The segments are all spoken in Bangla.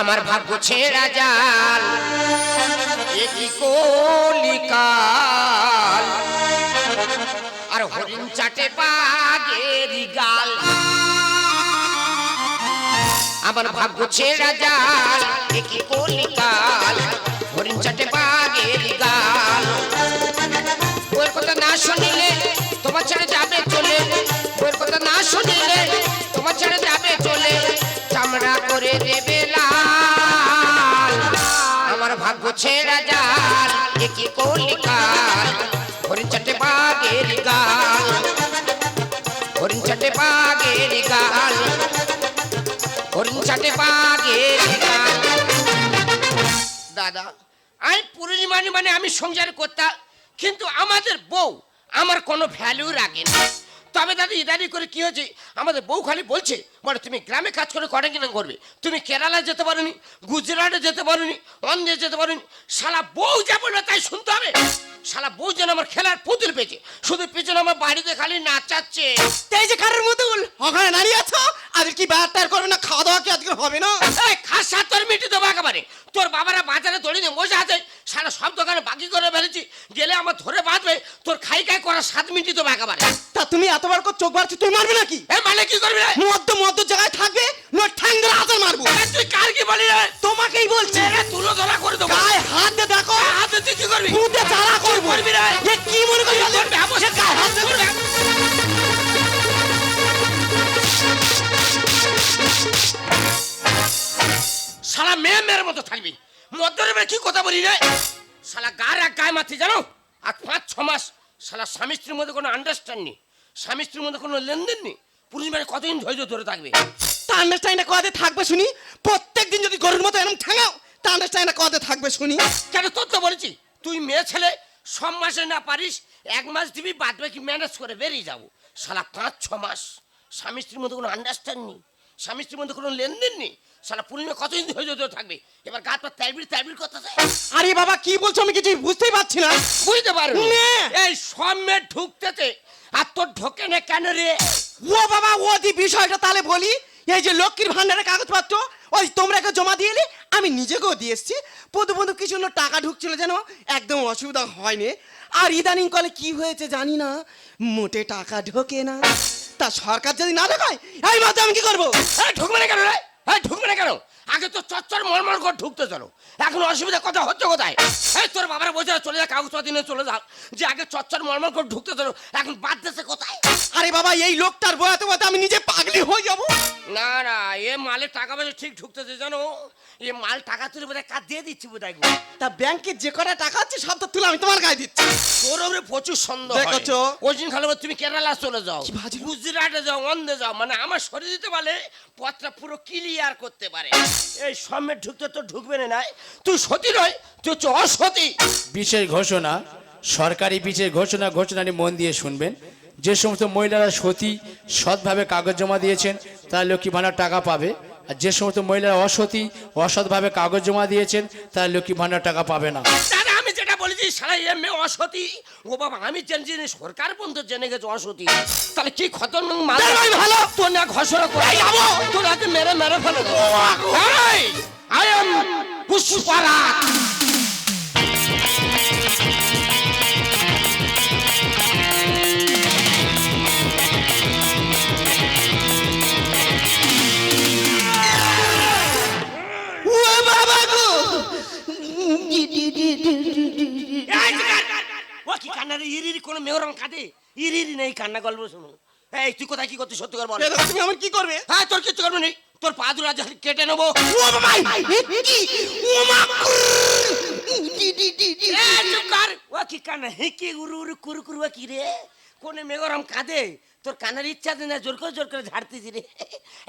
আমার ভাগ্য ছেঁড়া এ কলিকাল? আর হরিণ চাটে পাগেরি গাল। আমার ভাগ্য ছেঁড়া যাল এ কি কলিকাল? হরিণ চাটে পাগেরি গাল। ওর কথা না শুনিলে তোমার ছেড়ে যাবে আমার ভাগ্য ছেড়া যাল এ কি কলিকাল হরিণ চাটে বাগের গাল। হরিণ চাটে বাগের গাল। হরিণ বাগের গাল। দাদা, আমি পুরুষ মানে মানে আমি সংসার করতাম, কিন্তু আমাদের বউ আমার কোনো ভ্যালু রাখে না। তবে দাদা ইদানি করে কি হয়েছে? আমাদের বউ খালি বলছে বলে তুমি গ্রামে কাজ করে করে কিনা করবে? তুমি কেরালা যেতে পারোনি গুজরাটে যেতে পারোনি অন্ধ্রে যেতে পারোনি। শালা বউ যাব না তাই শুনতে হবে। শালা বউ যেন আমার খেলার পুতুল পেয়েছে। শুধু পেছনে আমার বাড়িতে খালি নাচাচ্ছে। এই যে কারের মতুল ওখানে দাঁড়িয়ে আছো? আজকে কি ব্যাটার করবে না? খাওয়া দাওয়া কি আজকে হবে না? এই খাসা তোর মিটি দেবো একেবারে। তোর বাবারা বাজারে দড়ি নিয়ে বসে আছে। সারা সব দোকানে বাকি করে ফেলেছি। গেলে আমার ধরে বাঁধবে। তোর খাই খাই করা সাত মিনিট দেবো একেবারে। তা তুমি এতবার করে চোখ বাড়ছো তুই মারবে নাকি? এ মানে কি করবি রে? মদ্য মদ্য জায়গায় থাকবে নয় ঠ্যাং ধরে হাতে মারবো। তুই কার কি বলি রে? তোমাকেই বলছি। তুলো ধরা করে দেবো। গায়ে হাত দিয়ে দেখো। হাতে তুই কি করবি? মুদে জ্বালা করব। করবি রে? এ কি মনে করবি? তোর ব্যবসা গায়ে হাত দিয়ে। শালা মেয়ে মেয়ের মতো থাকবি। মদ্যরে মেয়ে কি কথা বলি রে? শালা গার এক গায়ে মাথি জানো? আর পাঁচ ছ মাস শালা স্বামী স্ত্রীর মধ্যে কোনো আন্ডারস্ট্যান্ড নেই। স্বামী স্ত্রীর মধ্যে কোনো লেনদেন নেই? পুরুষ মেয়ে কতদিন ধৈর্য ধরে থাকবে? তা আন্ডারস্ট্যান্ডে কদে থাকবে শুনি। প্রত্যেক দিন যদি গরুর মতো এরকম ঠেঙাও তা আন্ডারস্ট্যান্ডে কদে থাকবে শুনি। কেন তোর তো বলেছি তুই মেয়ে ছেলে সব মাসে না পারিস এক মাস দিবি বাদ বাকি ম্যানেজ করে বেরিয়ে যাব। সালা পাঁচ ছ মাস। স্বামী স্ত্রীর মধ্যে কোনো আন্ডারস্ট্যান্ড নেই স্বামী স্ত্রীর মধ্যে কোনো লেনদেন নেই। শালা পূর্ণিমা কতদিন ধৈর্য ধরে থাকবে? এবার গাত পা তাইবির তাইবির করতেছে। আরে বাবা কি বলছো আমি কিছু বুঝতেই পারছি না। বুঝতে পারো? নে। এই সব মেয়ে ঢুকতেছে। আর তোর ঢোকে না কেন রে? ও বাবা ও দি বিষয়টা তাহলে বলি। এই যে লক্ষ্মীর ভান্ডারের কাগজপত্র ওই তোমরা কেউ জমা দিয়ে এলে আমি নিজেকেও দিয়ে এসছি। পদু পদু কিছু জন্য টাকা ঢুকছিল যেন একদম অসুবিধা হয়নি। আর ইদানিং কলে কি হয়েছে জানি না। মোটে টাকা ঢোকে না। তা সরকার যদি না দেখায় এই মাত্র আমি কি করব? ঢুকবে না কেন রে? এই ঢুকবে না কেন? আগে তো চচ্চর মরমর করে ঢুকতে চলো। এখন অসুবিধা কথা হচ্ছে কোথায়? এই তোর বাবার বোঝা চলে যা কাগজপাতি নিয়ে চলে যাও যে আগে চচ্চর মরমর করে ঢুকতে চলো এখন বাদ দিচ্ছে কোথায়? আরে বাবা এই লোকটার বয়াতে বয়াতে আমি নিজে পাগলি হয়ে যাব। না না এ মালের টাকা পয়সা ঠিক ঢুকতেছে জানো? এ মাল টাকা তুলে বোধহয় কাজ দিয়ে দিচ্ছি বোধহয়। তা ব্যাংকে যে কটা টাকা আছে সব তো তুলে আমি তোমার গায়ে দিচ্ছি। তোর ওপরে প্রচুর সন্দেহ হয়। দেখেছ? ওই দিন খালি তুমি কেরালা চলে যাও? গুজরাটে যাও অন্ধে যাও। মানে আমার শরীর দিতে পারলে পথটা পুরো ক্লিয়ার করতে পারে। এই সমেত ঢুকতে তো ঢুকবে না নাই। তুই সতী নয় তুই হচ্ছে অসতী। বিশেষ ঘোষণা সরকারি বিশেষ ঘোষণা ঘোষণাটি মন দিয়ে শুনবেন। যে সমস্ত মহিলারা সতী সৎভাবে কাগজ জমা দিয়েছেন তারা লক্ষ্মী ভাণ্ডার টাকা পাবে। আর যে সমস্ত মহিলারা অসতী অসৎভাবে কাগজ জমা দিয়েছেন তারা লক্ষ্মী ভাণ্ডার টাকা পাবে না। বলেছি সারা এমএ অসতি। ও বাবা আমি জেনেছি সরকার পর্যন্ত জেনে গেছে অসতি। তাহলে কি খতরনাক মাল? ভালো। তোর না ঘষরা করে। যাব। তোর হাতে মেরে মেরে ফেলে দেবো। আই এম পুষ্পরাজ ও কি কান্না রে ইরিরি কোনো মেয়রম কাঁদে ইরিরি নেই কান্না গল্প শুনো। এই তুই কোথায় কি করছিস? সত্যি করে বল। তুমি আমার কি করবে? হ্যাঁ তোর কিচ্ছু করব নেই। তোর পা দুরা কেটে নেব। ও কি? ও মা ডি ডি ডি ডি এ, চুপ কর। ও কি কান্না? হেঁকে উরু উরু কুরু কুরু কি রে? কোনে মেঘরম কাঁদে তোর কানের ইচ্ছা দিন না? জোর করে জোর করে ঝাড়তেছি রে।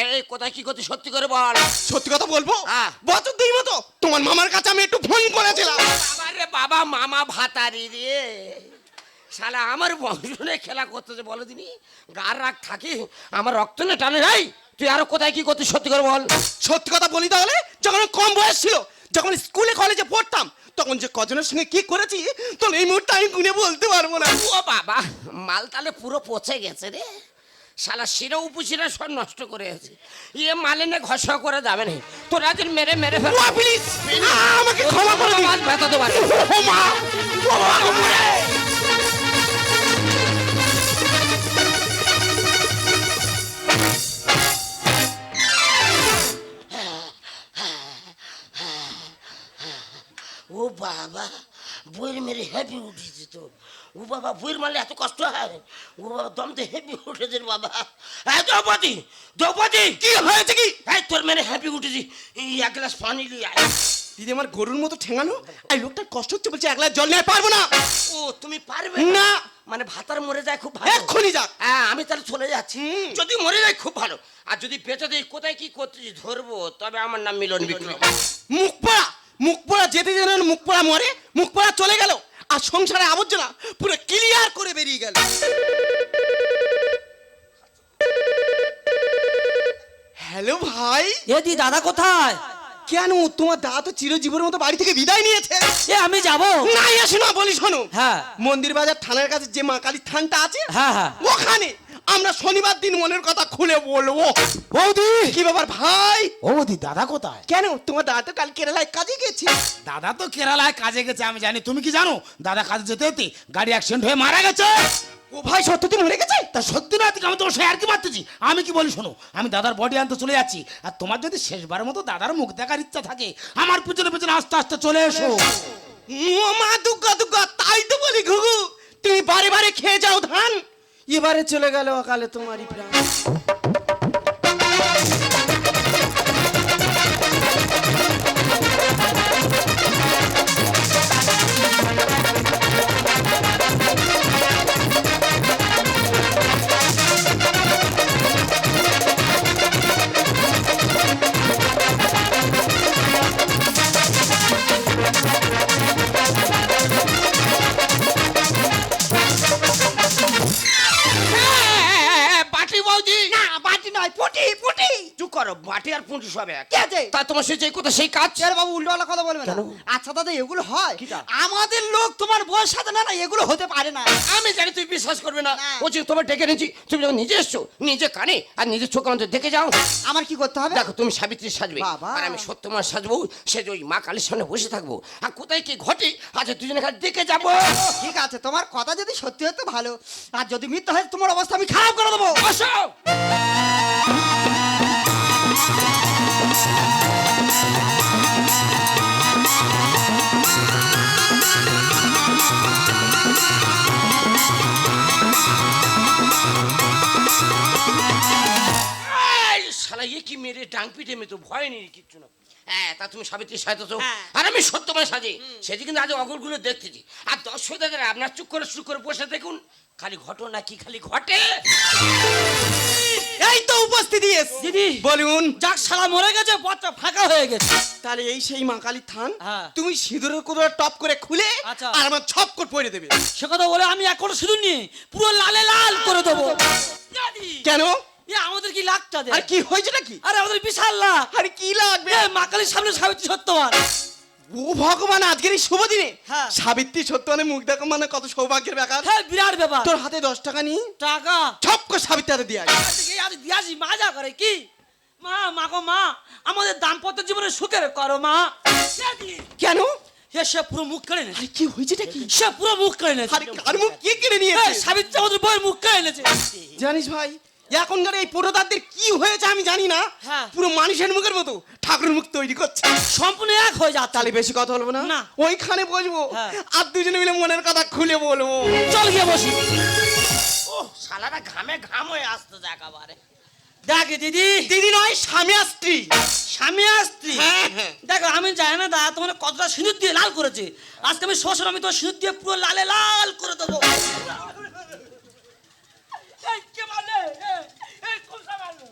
এই কোথায় কি করছিস? সত্যি করে বল। সত্যি কথা বলব? হ্যাঁ। বছর দুই মতো তোমার মামার কাছে আমি একটু ফোন করেছিলাম। বাবা রে বাবা মামা ভাতারি রে। শালা আমার বংশনে খেলা করতেছে বলো দিনি। গার রাগ থাকে আমার রক্ত না টানে। নাই তুই আরও কোথায় কি করতে সত্যি করে বল। সত্যি কথা বলি তাহলে যখন আমি কম বয়স ছিল যখন স্কুলে কলেজে পড়তাম তখন যে কজনের সঙ্গে কি করেছি তখন এই মুহূর্তে আমি গুনে বলতে পারব না। ও বাবা মাল তাহলে পুরো পচে গেছে রে। শালা শিরা উপশিরা সব নষ্ট করে আছে ইয়ে না ঘষা করে যাবে না। তোরা রাজের মেরে মেরে ফেল প্লিজ আমাকে ক্ষমা করে দিন। ব্যথা মা ও মা। মেরে হেভি উঠেছে তো। ও বাবা বইয়ের মারলে এত কষ্ট হয়? ও বাবা দম তো হেভি উঠেছে বাবা। হ্যাঁ দ্রৌপদী দ্রৌপদী! কি হয়েছে কি? এই তোর মেরে হেভি উঠেছি। এক গ্লাস পানি নিয়ে আয়। দিদি আমার গরুর মতো ঠেঙানো? এই লোকটার কষ্ট হচ্ছে বলছে এক গ্লাস জল নিয়ে পারব না। ও তুমি পারবে না। মানে ভাতার মরে যায় খুব ভালো। এক্ষুনি যাক হ্যাঁ আমি তাহলে চলে যাচ্ছি। যদি মরে যায় খুব ভালো। আর যদি বেঁচে দেয় কোথায় কি করতেছি? ধরবো। তবে আমার নাম মিলন বিক্রম। মুখ পোড়া! মুখ পোড়া যেতে যেন মুখ পোড়া মরে মুখ পোড়া চলে গেল আর সংসারে আবর্জনা পুরো ক্লিয়ার করে বেরিয়ে গেল। হ্যালো ভাই। এদি দাদা কোথায়? কেন তোমার দাদা তো চিরজীবনের মতো বাড়ি থেকে বিদায় নিয়েছে? এ আমি যাব। না এসো না বলি শোনো। হ্যাঁ। মন্দির বাজার থানার কাছে যে মা কালীর থানটা আছে হ্যাঁ, হ্যাঁ। ওখানে। আমরা শনিবার দিন মনের কথা খুলে বলব। বৌদি! কি ব্যাপার ভাই? ও দি দাদা কোথায়? কেন? তোমার দাদা তো কাল কেরালায় কাজে গেছে। দাদা তো কেরালায় কাজে গেছে আমি জানি। তুমি কি জানো? দাদা কাজে যেতে যেতে গাড়ি অ্যাক্সিডেন্ট হয়ে মারা গেছে। ও ভাই সত্যি মরে গেছে? তা সত্যি না আমি তোমার শেয়ার কি মারতেছি? আমি কি বলি শোনো আমি দাদার বডি আনতে চলে যাচ্ছি আর তোমার যদি শেষবারের মতো দাদার মুখ দেখার ইচ্ছা থাকে আমার পিছনে পিছনে আস্তে আস্তে চলে এসো। মা দুগ্গা দুগ্গা তাই তো বলি ঘুঘু। তুমি বারে বারে খেয়ে যাও ধান। এবারে চলে গেল অকালে তোমারই প্রাণ। করো বাটি আর পুঁটি সব এক। কে আছে? তা তোমার সে যে কথা সেই কাজ? আরে বাবু উল্টোপাল্টা কথা বলবে না। আচ্ছা দাদা এগুলো হয়। আমাদের লোক তোমার বউয়ের সাথে না না এগুলো হতে পারে না। আমি জানি তুই বিশ্বাস করবে না। না। যে তোমার ডেকে নিয়েছি তুমি যখন নিজে এসছো নিজে কানে আর নিজের চোখ আমাদের দেখে যাও। আমার কি করতে হবে? দেখো তুমি সাবিত্রী সাজবে। বাবা। আর আমি সত্যমার সাজবো সে যে ওই মা কালীর সামনে বসে থাকব। আর কোথায় কি ঘটে আচ্ছা দুজনে খালি দেখে যাব। ঠিক আছে তোমার কথা যদি সত্যি হতো ভালো। আর যদি মিথ্যা হয় তোমার অবস্থা আমি খারাপ করে দেবো। কি মেরে ডাং পিটে মেয়ে তো ভয় নেই কিচ্ছু না। হ্যাঁ তা তুমি সাবিত্রী সাজাতো হ্যাঁ। আর আমি সত্যময় সাজি। সেটি কিন্তু আজ অগলগুলো দেখতেছি। আর দর্শক আপনার চুপ করে চুপ করে বসে দেখুন খালি ঘটনা কি খালি ঘটে? এই তো উপস্থিতি দিদি। বলুন। যাক শালা মরে গেছে পথটা ফাঁকা হয়ে গেছে। তাহলে এই সেই মা কালীর থান হ্যাঁ। তুমি সিঁদুরের কোদরা টপ করে খুলে আচ্ছা। আর আমার ছপ করে পরে দেবে। সে কথা বলে আমি এক কোটা সিঁদুর নিয়ে পুরো লালে লাল করে দেবো। কেন? এ আমাদের কি লাগটা দে আর কি হয়েছেটা কি? আরে আমাদের বিশাল লাখ। আর কি লাগবে? এ মা কালীর সামনে সাবিত্রী সত্যবান। ও ভগবান আজকের এই শুভ দিনে হ্যাঁ। সাবিত্রী সত্য মানে মুখ দেখো মানে কত সৌভাগ্যের ব্যাপার। হ্যাঁ বিরাট ব্যাপার। তোর হাতে দশ টাকা নিয়ে টাকা? করে সাবিত্রী হাতে দিয়ে। আজ দিয়াছি মাজা করে কি? মা মা গো মা আমাদের দাম্পত্য জীবনে সুখের করো মা। কেন? সে পুরো মুখ কেড়ে নেছে কি হয়েছেটা কি? সে পুরো মুখ কেড়ে নেছে আরে মুখ? কে কেড়ে নিয়েছে? সাবিত্রী আমাদের বইয়ের মুখ কেড়ে নেছে জানিস ভাই এখনকার এই পুরোদারদের কি হয়েছে আমি জানি না। হ্যাঁ। পুরো মানুষের মুখের মতো ঠাকুরের মুখ তৈরি করছে। সম্পূর্ণ এক হয়ে যাচ্ছে। তাহলে বেশি কথা বলব না? না। ওইখানে বসবো। হ্যাঁ। আর দুজনে মিলে মনের কথা খুলে বলব। চল গিয়ে বসি। ও শালারা ঘামে ঘাম হয়ে আসতে যাক আবারে দেখ দিদি। দিদি নয় স্বামী আর স্ত্রী। স্বামী আর স্ত্রী? হ্যাঁ, হ্যাঁ। দেখো আমি জানি না দা তোমার কতটা সিঁদুর দিয়ে লাল করেছে। আজকে আমি শ্বশুর আমি তোমার সিঁদুর দিয়ে পুরো লালে লাল করে দেবো এই, কে মারলে? এই, এই, কোন সা মারলো?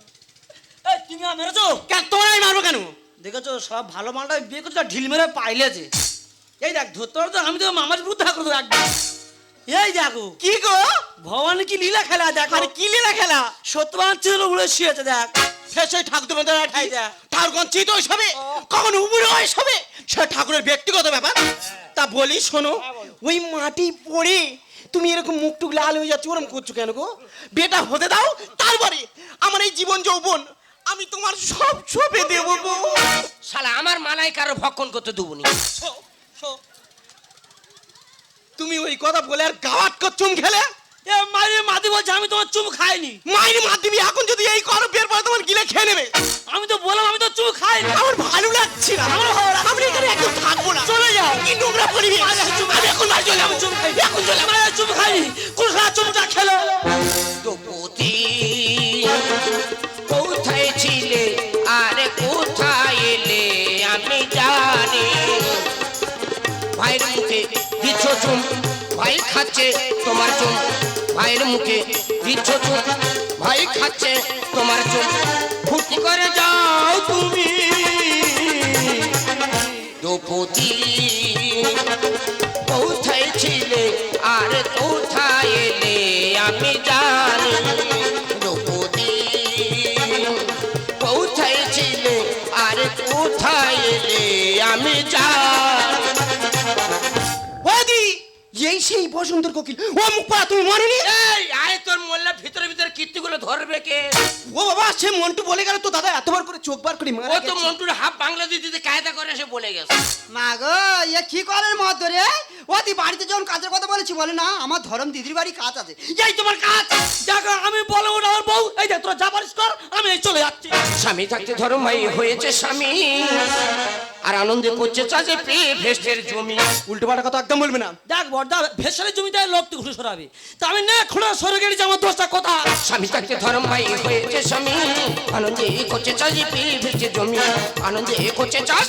এই, তুমি মেরেছো? কেন তোরাই মারবো কেন? দেখেছ সব ভালো মালটা বিয়ে করছ ঢিল মেরে পাইলেছে এই দেখ ধরতে পারতো আমি তো মামার বিরুদ্ধে করে দেবো একদম এই দেখো কি গো? ভগবান কি লীলা খেলা দেখো। আরে কি লীলা খেলা? সত্যবান ছিল উড়ে শুয়েছে দেখ। সে ঠাকুর মধ্যে এই দেখ। ঠাকুর চিত সবে কখন উবুড়ো হয় সবে সে ঠাকুরের ব্যক্তিগত ব্যাপার। তা বলি শোনো ওই মাটি পড়ে তুমি এরকম মুখ টুক লাল হয়ে যাচ্ছে ওরম করছ কেন গো? বেটা হতে দাও তারপরে আমার এই জীবন যৌবন আমি তোমার সব সপে দেবো শালা আমার মালাই কারও ভক্ষণ করতে দেবনি। Show, show. তুমি ওই কথা বলে আর গাওয়াট কর চুম খেলে? এ মায়ের মাদি বলছে আমি তোমার চুম খাইনি। মায়ের এখন যদি এই করো বের পরে তোমার গিলে খেয়ে নেবে। আমি তো বললাম আমি তো চুম খাইনি। আমার ভালো লাগছে না। আমার ভালো লাগছে আমি এখানে একদম থাকব না। চলে যাও। কি নোংরা পরিবেশ। আমি এখন বাড়ি চলে যাব। চুম খাই এখন চলে মায়ের চুম খাইনি। কোন চুমটা খেলো। চুম। ভাই খাচ্ছে তোমার চুম। ভাইয়ের মুখে দিচ্ছ চুম। ভাই খাচ্ছে তোমার চুম। ফুটি করে যাও। বসন্তের কোকিল। ও মুখ পা তুমি মরনি? এই আয় তোর মোল্লা ভিতরে ভিতরে কীর্তিগুলো ধরবে কে? ও বাবা সে মন্টু বলে গেল তো দাদা এতবার করে চোখ বার করে ও তো গেছে। মন্টুর হাফ বাংলা দিতে কায়দা করে এসে বলে গেছে। মা গো ইয়ে কি করেন মত রে? ও দি বাড়িতে যখন কাজের কথা বলেছি বলে না আমার ধরম দিদির বাড়ি কাজ আছে। এই তোমার কাজ? দেখো আমি বলব না আমার বউ। এই দেখ তোরা যা পারিস কর আমি এই চলে যাচ্ছি। স্বামী থাকতে ধরম ভাই হয়েছে স্বামী। আর আনন্দে করছে চাষে পেয়ে ভেস্টের জমি। উল্টো পাল্টা কথা একদম বলবে না। দেখ বড়দা ভেসরের জমিতে লোক ঘুরে সরাবে। তা আমি না খোঁড়া সরে গেছি আমার দোষটা কথা স্বামী থাকতে ধরম ভাই হয়েছে স্বামী। আনন্দে করছে চাষে পেয়ে ভেস্টের জমি আনন্দে করছে চাষ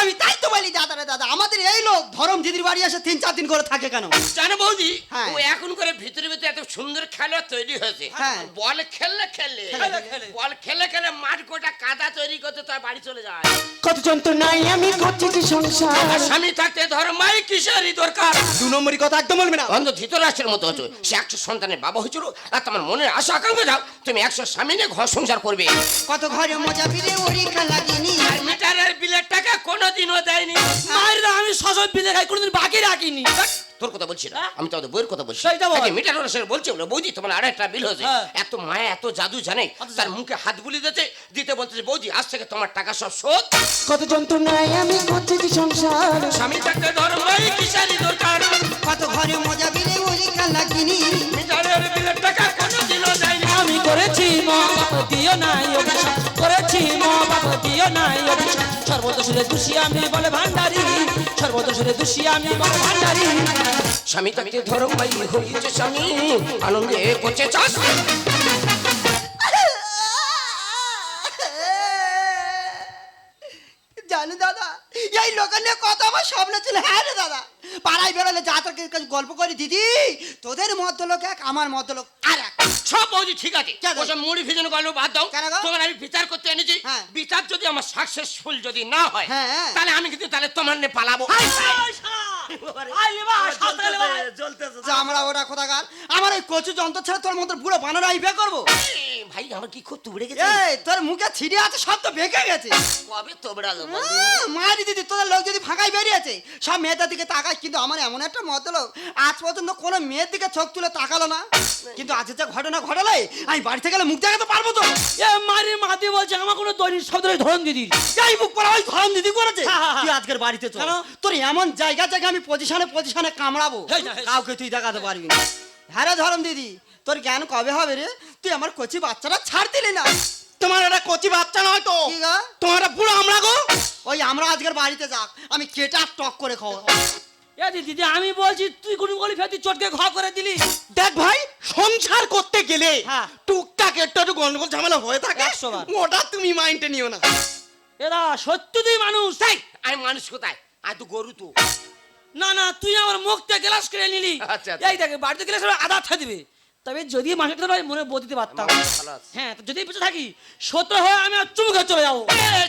আমি তাই তো বলি দাদা রে দাদা আমাদের এই লোক ধরম দিদির বাড়ি এসে তিন চার দিন করে থাকে কেন? জানো বৌদি হ্যাঁ। ও এখন করে ভিতরে ভিতরে এত সুন্দর খেলা তৈরি হয়েছে। হ্যাঁ। বল খেললে খেললে। খেলে। বল খেলে খেলে মাঠ গোটা কাদা তৈরি করতে তার বাড়ি চলে যায়। কত যন্ত্রণাই আমি করছি যে সংসার স্বামী থাকতে ধরম ভাই কিসেরই দরকার। দু নম্বরই কথা একদম বলবে না। অন্ধ ধৃতরাষ্ট্রের মতো হচ্ছে সে একশো সন্তানের বাবা হয়েছিল আর তোমার মনের আশা আকাঙ্ক্ষা যাও তুমি একশো স্বামী নিয়ে ঘর সংসার করবে। কত ঘরে মজা ফিরে আর বিলের টাকা কোনোদিনও দেয়নি। মায়ের আমি সজল বিলে খাই কোনোদিন বাকি রাখিনি। তোর কথা বলছি না। আমি তোমাদের বইয়ের কথা বলছি। বল। মিটার সে বলছে বলে বৌদি তোমার আড়াইটা বিল হয়েছে। হ্যাঁ। এত মায়া এত জাদু জানে তার মুখে হাত বুলি দিতে দিতে বলতেছে বৌদি আজ থেকে তোমার টাকা সব শোধ। কত যন্ত্রণাই আমি করছি যে সংসার। স্বামী থাকতে ধর্ম কিসারি দরকার। কত ঘরে মজা ফিরে ওরিখা লাগিনি মিটারের বিলের টাকা কোনোদিনও দেয়নি আমি করেছি নাই অভিশাপ। করেছি নাই অভিশাপ। দোষী আমি বলে ভান্ডারি। দোষী আমি বলে ভান্ডারি। স্বামী থাকতে ধর্ম ভাই হয়েছে স্বামী, আনন্দে চাষ। জানি দাদা, এই লোকের নিয়ে কত আমার স্বপ্ন ছিল। হ্যাঁ রে দাদা, পাড়ায় বেরোলে যা তোর গল্প করি, দিদি, তোদের মধ্য লোক এক, আমার মধ্য লোক আর সব বৌদি ঠিক আছে। ওসব মুড়ি ভিজানো গল্প বাদ দাও? তোমার আমি বিচার করতে এনেছি। হ্যাঁ। বিচার যদি আমার সাকসেসফুল যদি না হয় হ্যাঁ। তাহলে আমি কিন্তু তাহলে তোমার নিয়ে পালাবো। যে আমরা ওটা কোথাকার? আমার এই কচু যন্ত্র ছেড়ে তোর মতো বুড়ো বানানো আমি বে করব ভাই আমার কি খুব তুবড়ে গেছে? এই তোর মুখে ছিড়ে আছে সব তো বেঁকে গেছে। কবে তোবড়ালো মায়ের দিদি তোদের লোক যদি ফাঁকাই বেরিয়েছে সব মেয়েদের দিকে তাকায় কিন্তু আমার এমন একটা মত লোক আজ পর্যন্ত কোনো মেয়ের দিকে চোখ তুলে তাকালো না। কিন্তু আজ যে ঘটনা ঘটালে আমি বাড়ি থেকে গেলে মুখ দেখাতে পারব তো। এ মারি মাতি বলছে আমার কোনো দৈনিক শব্দ ধরন দিদি। এই মুখ পড়া ওই ধরন দিদি করেছে। তুই আজকের বাড়িতে চল। তোর এমন জায়গা জায়গা আমি পজিশনে পজিশনে কামড়াবো। কাউকে তুই দেখাতে পারবি না। হ্যাঁ রে ধরম দিদি তোর জ্ঞান কবে হবে রে? তুই আমার কচি বাচ্চারা ছাড় দিলি না। তোমার একটা কচি বাচ্চা নয় তো? তোমার বুড়ো আমরা গো? ওই আমরা আজকের বাড়িতে যাক আমি কেটে টক করে খাওয়া এ দিদি আমি বলছি তুই কোনো গলি ফেতি চটকে ঘ করে দিলি? দেখ ভাই সংসার করতে গেলে হ্যাঁ। টুকটাক একটু একটু গন্ডগোল ঝামেলা হয়ে থাকে। ওটা তুমি মাইন্ডে নিও না। এরা সত্যি তুই মানুষ? তাই আমি মানুষ কোথায়? আমি তো গরু তো। না না তুই আমার মুখ থেকে গ্লাস করে নিলি। আচ্ছা, আচ্ছা। এই দেখ বাড়িতে গেলে আদা ঠা দিবে। তবে যদি মাসে কথা মনে বোধ দিতে পারতাম। হ্যাঁ যদি বেঁচে থাকি সত্য হয়ে আমি আর চুমু খেয়ে চলে যাব।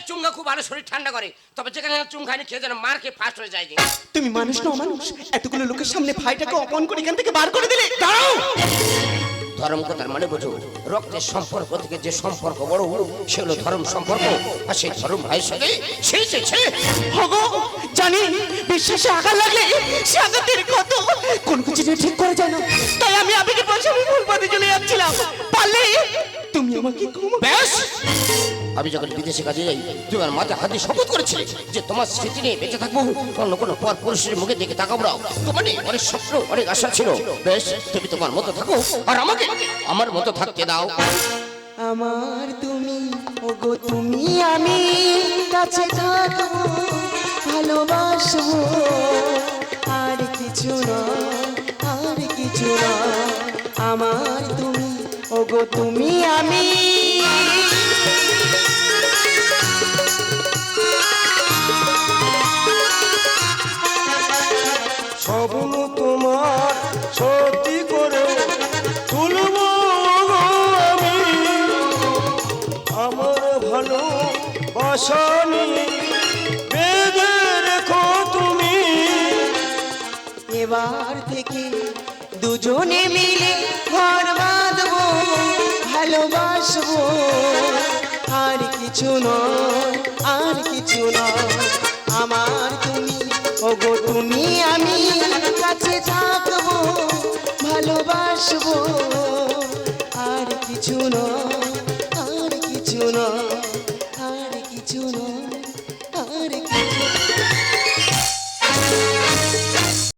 চুমকা খুব ভালো শরীর ঠান্ডা করে। তবে যেখানে চুম খাইনি খেয়ে যেন মার খেয়ে ফার্স্ট হয়ে যায়। তুমি মানুষ না মানুষ এতগুলো লোকের সামনে ভাইটাকে অপন করে এখান থেকে বার করে দিলে? দাঁড়াও! ধর্ম কথার মানে বোঝো। রক্তের সম্পর্ক থেকে যে সম্পর্ক বড় সেগুলো ধর্ম সম্পর্ক। আর সেই ধর্ম ভাই সাথে সেই হগো, জানি বিশ্বাসে আঘাত লাগলে সে কত? কোন কিছু ঠিক করে জানো, তাই আমি আবেগে বসে আমি ভুল পথে চলে যাচ্ছিলাম। পারলে তুমি আমাকে ব্যাস। আমি যখন বিদেশে কাজে যাই, তুমি আমার মাথা হাতে শপথ করেছিলে যে তোমার স্মৃতি নিয়ে বেঁচে থাকব। অন্য কোনো পর পুরুষের মুখে দেখে তাকাবো না। তোমার অনেক স্বপ্ন, অনেক আশা ছিল। বেশ, তুমি তোমার মতো থাকো। আর আমাকে, আমার মতো থাকতে দাও। আমার তুমি, ওগো তুমি, আমি কাছে থাকব, ভালোবাসবো। আর কিছু না, আর কিছু না। আমার তুমি, ওগো তুমি, আমি এবার থেকে দুজনে মিলে ঘর বাঁধবো, ভালোবাসবো। আর কিছু নয়, আর কিছু নয়। আমার তুমি, ওগো তুমি আমি কাছে থাকব, ভালোবাসবো।